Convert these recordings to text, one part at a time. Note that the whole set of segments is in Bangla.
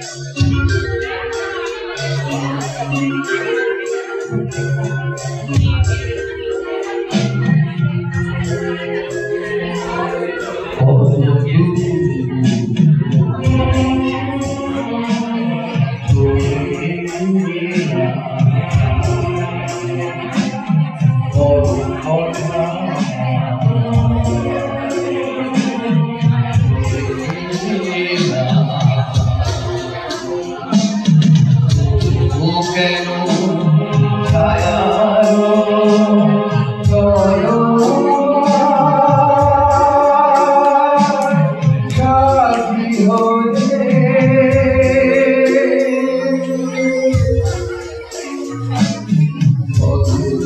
Thank you.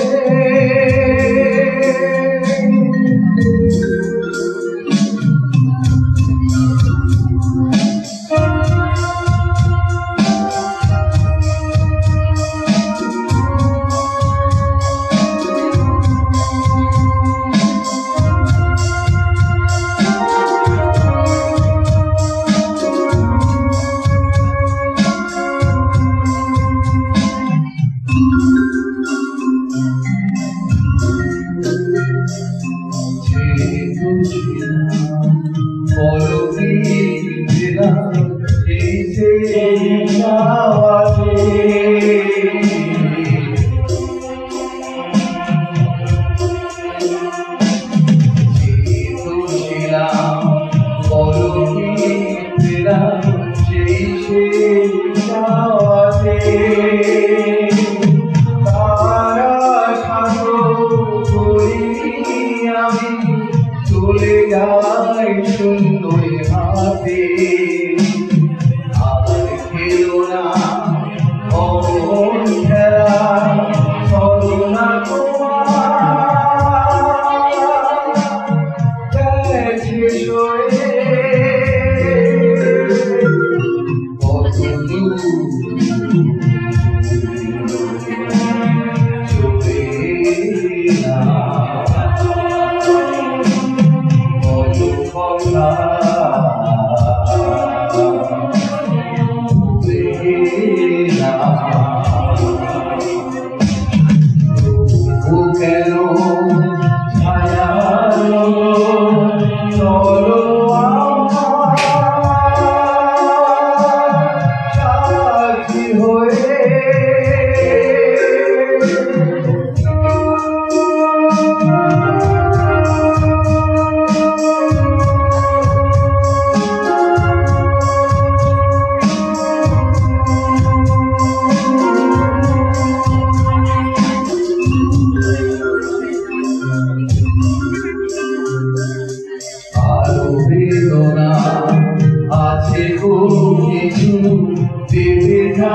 você. 记不起了。চলে যায় সুন্দরী হাতে। আর খেল না খেলা Thank you. Oh,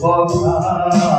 কথা